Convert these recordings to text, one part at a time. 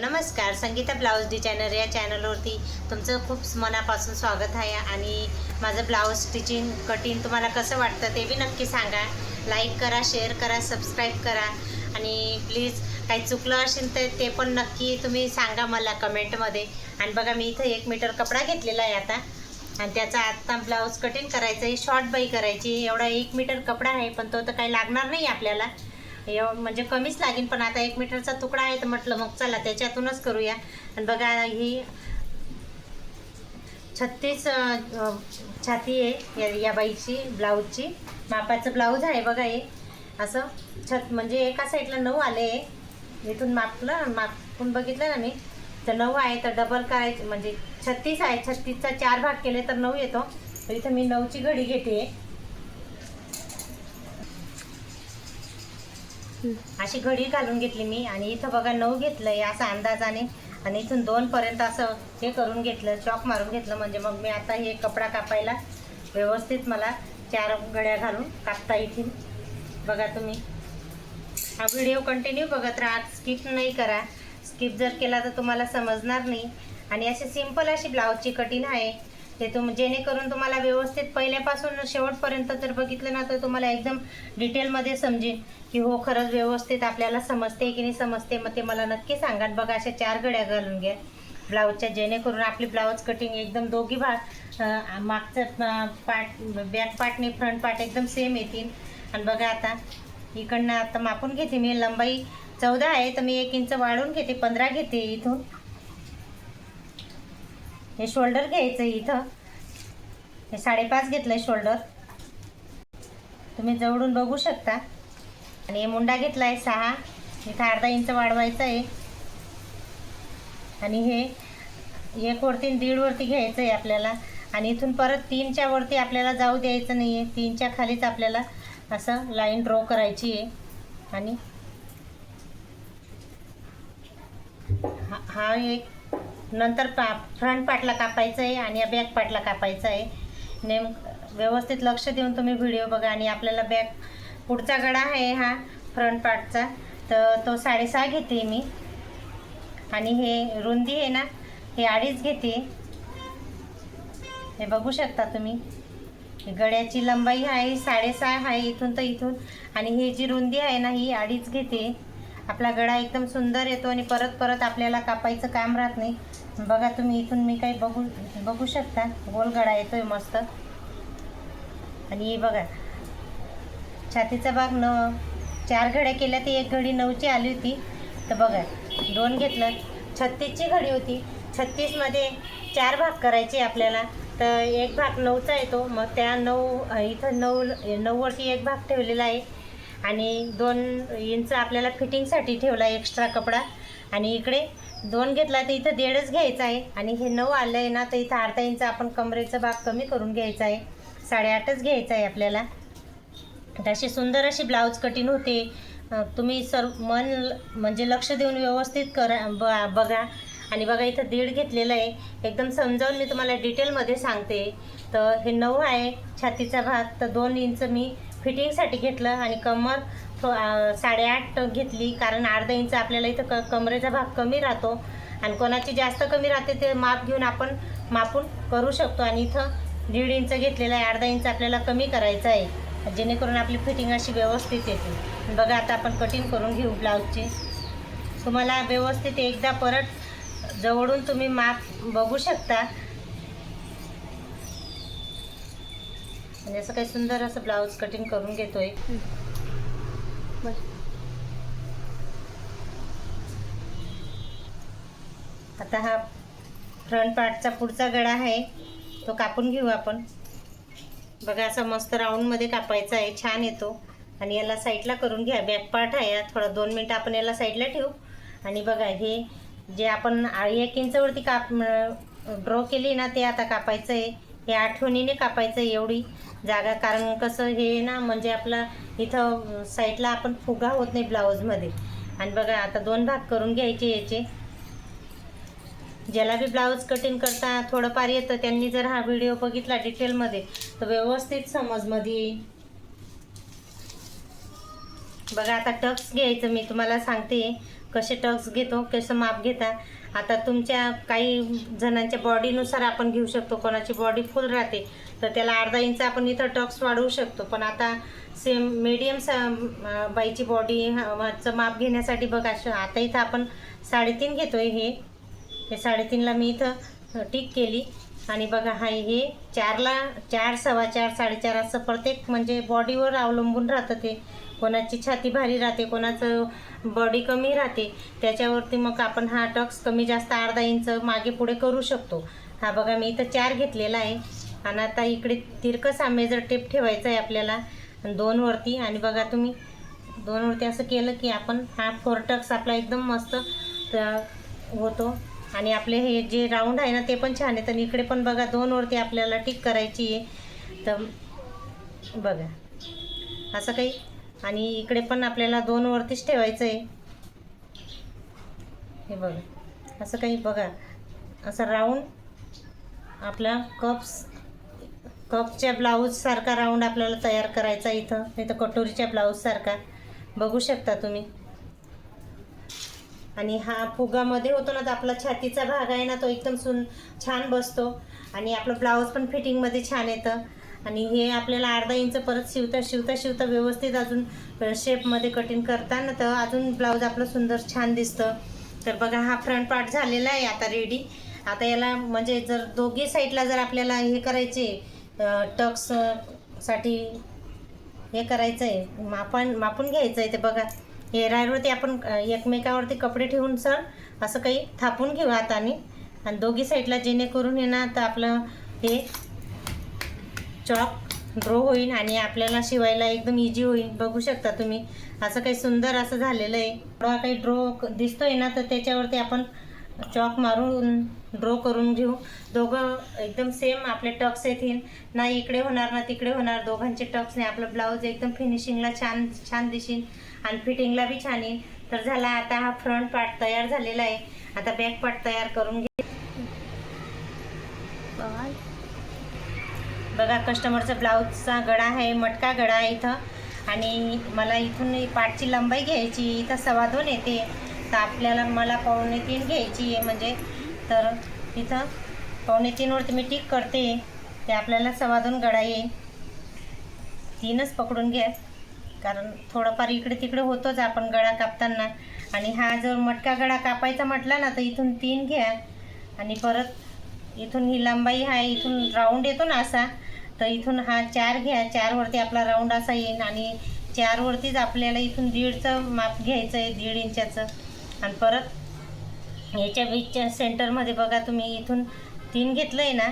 नमस्कार Sangeeta blouse designer या चॅनलवरती तुमचं खूप मनापासून स्वागत आहे आणि माझं ब्लाऊज स्टिचिंग कटिंग तुम्हाला कसं वाटतं ते बी नक्की सांगा. लाईक करा शेअर करा सबस्क्राईब करा आणि प्लीज काही चुकलं असेल तर ते पण नक्की तुम्ही सांगा मला कमेंटमध्ये. आणि बघा मी इथं एक मीटर कपडा घेतलेला आहे आता आणि त्याचा आत्ता ब्लाऊज कटिंग करायचं आहे शॉर्ट बाई करायची एवढा एक मीटर कपडा आहे पण तो तर काही लागणार नाही आपल्याला. एव म्हणजे कमीच लागेल पण आता एक मीटरचा तुकडा आहे तर म्हटलं मग चला त्याच्यातूनच करूया. आणि बघा ही छत्तीस छाती आहे या या बाईची ब्लाऊजची. मापाचं ब्लाऊज आहे बघा हे. असं छत म्हणजे एका साईडला नऊ आले इथून मापलं मापून बघितलं ना मी. तर नऊ आहे तर डबल करायचं म्हणजे छत्तीस आहे. छत्तीसचा चार भाग केले तर नऊ येतो. तर इथं मी नऊची घडी घेते. अशी घडी घालून घेतली मी आणि इथं बघा नऊ घेतलंय असा अंदाजाने. आणि इथून दोन पर्यंत असं हे करून घेतलं चॉक मारून घेतलं. म्हणजे मग मी आता हे कपडा कापायला व्यवस्थित मला चार घड्या घालून कापता येतील. बघा तुम्ही. हा व्हिडिओ कंटिन्यू बघत राहा. स्किप नाही करा. स्किप जर केला तर तुम्हाला समजणार नाही. आणि अशी सिंपल अशी ब्लाऊजची कटिंग आहे. ते तुम जेणेकरून तुम्हाला व्यवस्थित पहिल्यापासून शेवटपर्यंत जर बघितलं ना तर तुम्हाला एकदम डिटेलमध्ये समजेल की हो खरंच व्यवस्थित आपल्याला समजते की नाही समजते. मग ते मला नक्की सांगा बघा अशा चार गड्या घालून घ्या. ब्लाऊजच्या जेणेकरून आपली ब्लाऊज कटिंग एकदम दोघी भाग मागचं पार्ट बॅक पार्टने फ्रंट पार्ट एकदम सेम येतील. आणि बघा आता इकडनं आता मापून घेते मी. लंबाई चौदा आहे तर मी एक इंच वाढवून घेते पंधरा घेते इथून. हे शोल्डर घ्यायचं आहे इथं. हे साडेपाच घेतलं आहे शोल्डर. तुम्ही जवळून बघू शकता. आणि हे मुंडा घेतला आहे सहा. इथं अर्धा इंच वाढवायचं आहे. आणि हे एक वरती आणि दीड वरती घ्यायचं आहे आपल्याला. आणि इथून परत तीनच्या वरती आपल्याला जाऊ द्यायचं नाही आहे तीनच्या खालीच आपल्याला असं लाईन ड्रॉ करायची आहे. आणि हा हा एक नंतर पा फ्रंट पार्टला कापायचं आहे आणि या बॅक पार्टला कापायचं आहे. नेम व्यवस्थित लक्ष देऊन तुम्ही व्हिडिओ बघा आणि आपल्याला बॅक पुढचा गडा आहे हा फ्रंट पार्टचा तर तो साडेसहा घेते मी. आणि हे रुंदी आहे ना हे अडीच घेते. हे बघू शकता तुम्ही. गड्याची लंबाई आहे साडेसहा आहे इथून तर इथून. आणि ही जी रुंदी आहे ना ही अडीच घेते. आपला गळा एकदम सुंदर येतो आणि परत परत आपल्याला कापायचं काम राहत नाही. बघा तुम्ही इथून मी काही बघू बघू शकता. गोलगडा येतोय मस्त. आणि हे बघा छातीचा भाग न चार घड्या केल्या ती एक घडी नऊची आली होती. तर बघा दोन घेतलं. छत्तीसची घडी होती. छत्तीसमध्ये चार भाग करायचे आपल्याला. तर एक भाग नऊचा येतो. मग त्या नऊ इथं नऊ नऊवरती एक भाग ठेवलेला आहे. आणि दोन इंच आपल्याला फिटिंगसाठी ठेवला आहे एक्स्ट्रा कपडा. आणि इकडे दोन घेतला तर इथं दीडच घ्यायचा आहे. आणि हे नऊ आलं आहे ना तर इथं अर्धा इंच आपण कमरेचा भाग कमी करून घ्यायचा आहे. साडेआठच घ्यायचा आहे आपल्याला. तर अशी सुंदर अशी ब्लाऊज कटिंग होते. तुम्ही सर्व मन म्हणजे लक्ष देऊन व्यवस्थित करा ब बघा. आणि बघा इथं दीड घेतलेलं आहे. एकदम समजावून मी तुम्हाला डिटेलमध्ये सांगते. तर हे नऊ आहे छातीचा भाग. तर दोन इंच मी फिटिंगसाठी घेतलं आणि कमर साडेआठ घेतली कारण अर्धा इंच आपल्याला इथं क कमरेचा भाग कमी राहतो. आणि कोणाची जास्त कमी राहते ते माप घेऊन आपण मापून करू शकतो. आणि इथं दीड इंच घेतलेलं आहे अर्धा इंच आपल्याला कमी करायचं आहे. जेणेकरून आपली फिटिंग अशी व्यवस्थित येते. बघा आता आपण कटिंग करून घेऊ ब्लाऊजची. तुम्हाला व्यवस्थित एकदा परत जवळून तुम्ही माप बघू शकता. म्हणजे असं काही सुंदर असं ब्लाऊज कटिंग करून घेतोय. आता हा फ्रंट पार्टचा पुढचा गळा आहे तो कापून घेऊ आपण. बघा असा मस्त राऊंडमध्ये कापायचा आहे छान येतो. आणि याला साईडला करून घ्या. बॅक पार्ट आहे थोडा दोन मिनटं आपण याला साईडला ठेवू. आणि बघा हे जे आपण आळी एक इंचवरती काप ड्रॉ केली ना ते आता कापायचं आहे हे आठवणीने कापायचं आहे एवढी जागा. कारण कसं हे ना म्हणजे आपला इथं साईडला आपण फुगा होत नाही ब्लाऊजमध्ये आणि बघा आता दोन भाग करून घ्यायचे याचे. ज्याला बी ब्लाऊज कटिंग करता थोडंफार येतं त्यांनी जर हा व्हिडिओ बघितला डिटेलमध्ये तर व्यवस्थित समजमध्ये येईल. बघा आता टक्स घ्यायचं मी तुम्हाला सांगते. कसे टक्स घेतो कसं माप घेता. आता तुमच्या काही जणांच्या बॉडीनुसार आपण घेऊ शकतो. कोणाची बॉडी फुल राहते तर त्याला अर्धा इंच आपण इथं टक्स वाढवू शकतो. पण आता सेम मीडियम बाईची बॉडी चं माप घेण्यासाठी बघा श- आता इथं आपण साडेतीन घेतोय हे. हे साडेतीनला मी इथं टिक केली. आणि बघा हा हे चारला चार सव्वा चार साडेचार असं प्रत्येक म्हणजे बॉडीवर अवलंबून राहतं ते. कोणाची छाती भारी राहते कोणाचं बॉडी कमी राहते त्याच्यावरती मग आपण हा टक्स कमी जास्त अर्धा इंच मागे पुढे करू शकतो. हा बघा मी इथं चार घेतलेला आहे. आणि आता इकडे तिरकस हा मेजर टेप ठेवायचा आहे आपल्याला. आणि दोनवरती आणि बघा तुम्ही दोनवरती असं केलं की आपण हा फोर टक्स आपला एकदम मस्त होतो. आणि आपले हे जे राऊंड आहे ना ते पण छान आहे तर इकडे पण बघा दोनवरती आपल्याला टिक करायची आहे. तर बघा असं काही आणि इकडे पण आपल्याला दोनवरतीच ठेवायचं आहे हे बघा असं काही बघा. असं राऊंड आपला कप्स कपच्या ब्लाऊजसारखा राऊंड आपल्याला तयार करायचा इथं. नाही तर कटोरीच्या ब्लाऊजसारखा बघू शकता तुम्ही. आणि हा फुगामध्ये होतो ना तर आपला छातीचा भाग आहे ना तो एकदम सुन छान बसतो. आणि आपलं ब्लाऊज पण फिटिंगमध्ये छान येतं. आणि हे आपल्याला अर्धा इंच परत शिवता शिवता शिवता व्यवस्थित अजून शेपमध्ये कटिंग करताना तर अजून ब्लाऊज आपलं सुंदर छान दिसतं. तर बघा हा फ्रंट पार्ट झालेला आहे आता रेडी आता याला म्हणजे जर दोघी साईडला जर आपल्याला हे करायचे टक्ससाठी हे करायचं आहे मापन मापून घ्यायचं आहे ते बघा. हे रायवरती आपण एकमेकावरती कपडे ठेवून सर असं काही थापून घेऊ हाताने. आणि दोघी साईडला जेणेकरून हे ना तर आपलं हे चॉक ड्रो होईल आणि आपल्याला शिवायला एकदम इजी होईल बघू शकता तुम्ही. असं काही सुंदर असं झालेलं आहे. थोडा काही ड्रो दिसतोय ना तर त्याच्यावरती आपण चॉक मारून ड्रो करून घेऊ. दोघं एकदम सेम आपले टक्स येतील. ना इकडे होणार ना तिकडे होणार. दोघांचे टक्स नाही आपलं ब्लाऊज एकदम फिनिशिंगला छान छान दिसेल आणि फिटिंगला बी छान येईल. तर झाला आता हा फ्रंट पार्ट तयार झालेला आहे. आता बॅक पार्ट तयार करून घे बघा कस्टमरचं ब्लाऊजचा गळा आहे मटका गळा आहे इथं. आणि मला इथून पाठची लंबाई घ्यायची इथं सव्वा दोन येते. तर आपल्याला मला पावणे तीन घ्यायची आहे म्हणजे तर इथं पावणे तीनवरती मी टिक करते. ते आपल्याला सव्वा दोन गळा येईल. तीनच पकडून घ्या. कारण थोडंफार इकडे तिकडे होतोच आपण गळा कापताना. आणि हा जर मटका गळा कापायचा म्हटला ना तर इथून तीन घ्या. आणि परत इथून ही लंबाई आहे इथून राऊंड येतो ना असा तर इथून हा चार घ्या चारवरती आपला राऊंड असा येईल आणि चारवरतीच आपल्याला इथून दीडचं माप घ्यायचं आहे दीड इंचाचं. आणि परत याच्या बीचच्या सेंटरमध्ये बघा तुम्ही इथून तीन घेतलं आहे ना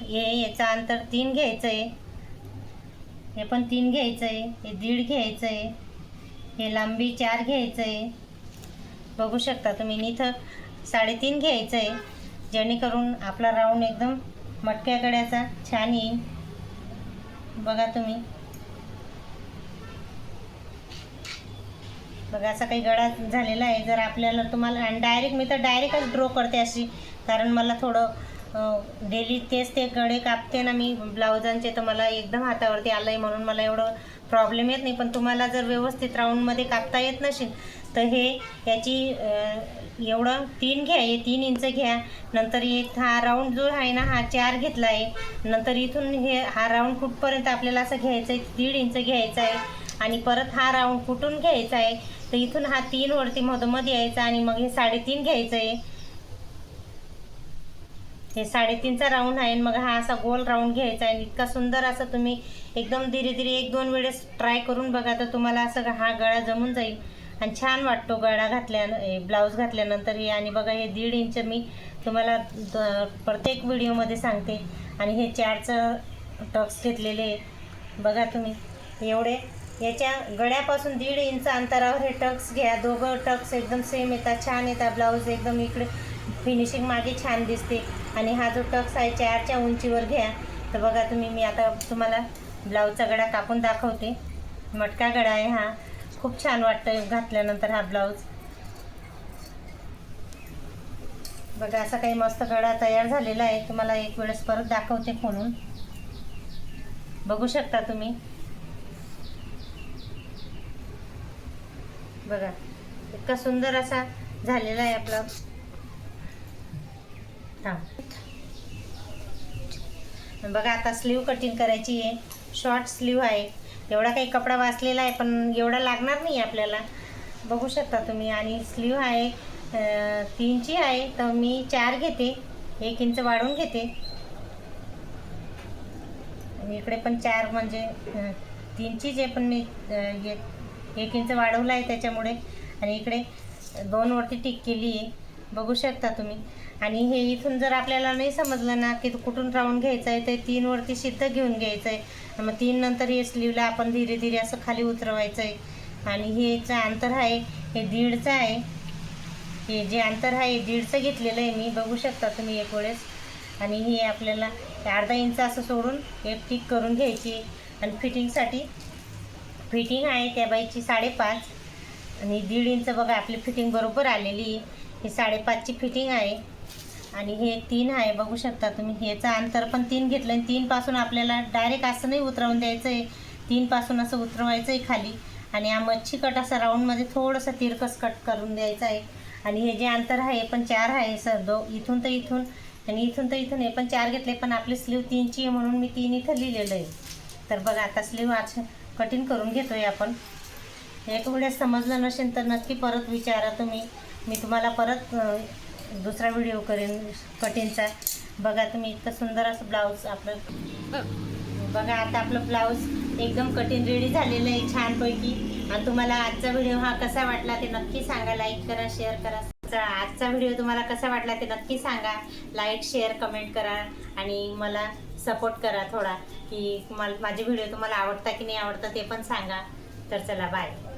हे याचं अंतर तीन घ्यायचं आहे हे पण तीन घ्यायचं आहे हे दीड घ्यायचं आहे हे लांबी चार घ्यायचं आहे बघू शकता तुम्ही इथं साडेतीन घ्यायचं आहे जेणेकरून आपला राऊंड एकदम मटक्याकड्याचा छान येईल बघा तुम्ही. बघा असा काही गळा झालेला आहे. जर आपल्याला तुम्हाला आणि डायरेक्ट मी तर डायरेक्टच ड्रॉ करते अशी. कारण मला थोडं डेली तेच ते गळे कापते ना मी. ब्लाउजांचे तर मला एकदम हातावरती आलं आहे म्हणून मला एवढं प्रॉब्लेम येत नाही. पण तुम्हाला जर व्यवस्थित राऊंडमध्ये कापता येत नसेल तर हे याची एवढं तीन घ्या हे तीन इंच घ्या. नंतर एक हा राऊंड जो आहे ना हा चार घेतला आहे नंतर इथून हे हा राऊंड कुठपर्यंत आपल्याला असं घ्यायचं आहे दीड इंच घ्यायचा आहे आणि परत हा राऊंड कुठून घ्यायचा आहे तर इथून हा तीन वरती मधोमध यायचा आणि मग हे साडेतीन घ्यायचं आहे हे साडेतीनचा राऊंड आहे आणि मग हा असा गोल राऊंड घ्यायचा आहे. आणि इतका सुंदर असा तुम्ही एकदम धीरे धीरे एक दोन वेळेस ट्राय करून बघा तर तुम्हाला असं हा गळा जमून जाईल. आणि छान वाटतो गळा घातल्या ब्लाऊज घातल्यानंतर हे. आणि बघा हे दीड इंच मी तुम्हाला प्रत्येक व्हिडिओमध्ये सांगते. आणि हे चारचं टक्स घेतलेले आहे. बघा तुम्ही एवढे. याच्या गळ्यापासून दीड इंच अंतरावर हे टक्स घ्या. दोघं टक्स एकदम सेम येतात छान येतात. ब्लाऊज एकदम इकडे फिनिशिंग मागे छान दिसते. आणि हा जो टक्स आहे चारच्या उंचीवर घ्या. तर बघा तुम्ही मी आता तुम्हाला ब्लाऊजचा गळा कापून दाखवते. मटका गळा आहे हा. खूप छान वाटतं घातल्यानंतर हा ब्लाऊज. बघा असा काही मस्त गळा तयार झालेला आहे तुम्हाला एक वेळेस परत दाखवते म्हणून. बघू शकता तुम्ही. बघा इतका सुंदर असा झालेला आहे आपला हा बघा आता स्लीव कटिंग करायची आहे. शॉर्ट स्लीव आहे. एवढा काही कपडा वाचलेला आहे पण एवढा लागणार नाही आपल्याला. बघू शकता तुम्ही. आणि स्लीव आहे तीनची आहे तर मी चार घेते. एक इंच वाढवून घेते. इकडे पण चार म्हणजे तीनची तीनचीच आहे पण मी एक इंच वाढवलं आहे त्याच्यामुळे. आणि इकडे दोन वरती टिक केली आहे. बघू शकता तुम्ही. आणि हे इथून जर आपल्याला नाही समजलं ना की कुठून राऊंड घ्यायचं आहे ते तीनवरती सिद्ध घेऊन घ्यायचं आहे मग तीन नंतर हे स्लीवला आपण धीरे धीरे असं खाली उतरवायचं आहे आणि हे अंतर आहे हे दीडचं आहे. हे जे अंतर आहे दीडचं घेतलेलं आहे मी. बघू शकता तुम्ही एक वेळेस. आणि हे आपल्याला अर्धा इंच असं सोडून एक टिक करून घ्यायची. आणि फिटिंगसाठी फिटिंग आहे त्या बाईची साडेपाच. आणि दीड इंच बघा आपली फिटिंग बरोबर आलेली आहे. हे साडेपाचची फिटिंग आहे. आणि हे तीन आहे बघू शकता तुम्ही. ह्याचं अंतर पण तीन घेतलं आणि तीनपासून आपल्याला डायरेक्ट असं नाही उतरवून द्यायचं आहे तीनपासून असं उतरवायचं आहे खाली. आणि हा मच्छी कट असा राऊंडमध्ये थोडंसं तिरकस कट करून द्यायचं आहे. आणि हे जे अंतर आहे हे पण चार आहे सर. दो इथून तर इथून. आणि इथून तर इथून. हे पण चार घेतले पण आपली स्लीव तीनची आहे म्हणून मी तीन इथं लिहिलेलं आहे. तर बघा आता स्लीव आज कटिंग करून घेतो आहे आपण. एक वेळेस समजलं नसेल तर नक्की परत विचारा तुम्ही. मी तुम्हाला परत दुसरा व्हिडिओ करेन कटिंगचा बघा तुम्ही इतकं सुंदर असं ब्लाऊज आपलं. बघा आता आपलं ब्लाऊज एकदम कटिंग रेडी झालेलं आहे छानपैकी. आणि तुम्हाला आजचा व्हिडिओ हा कसा वाटला ते नक्की सांगा. लाईक करा शेअर करा. चा- आजचा व्हिडिओ तुम्हाला कसा वाटला ते नक्की सांगा. लाईक शेअर कमेंट करा. आणि मला सपोर्ट करा थोडा की मला माझे व्हिडिओ तुम्हाला आवडता की नाही आवडता ते पण सांगा. तर चला बाय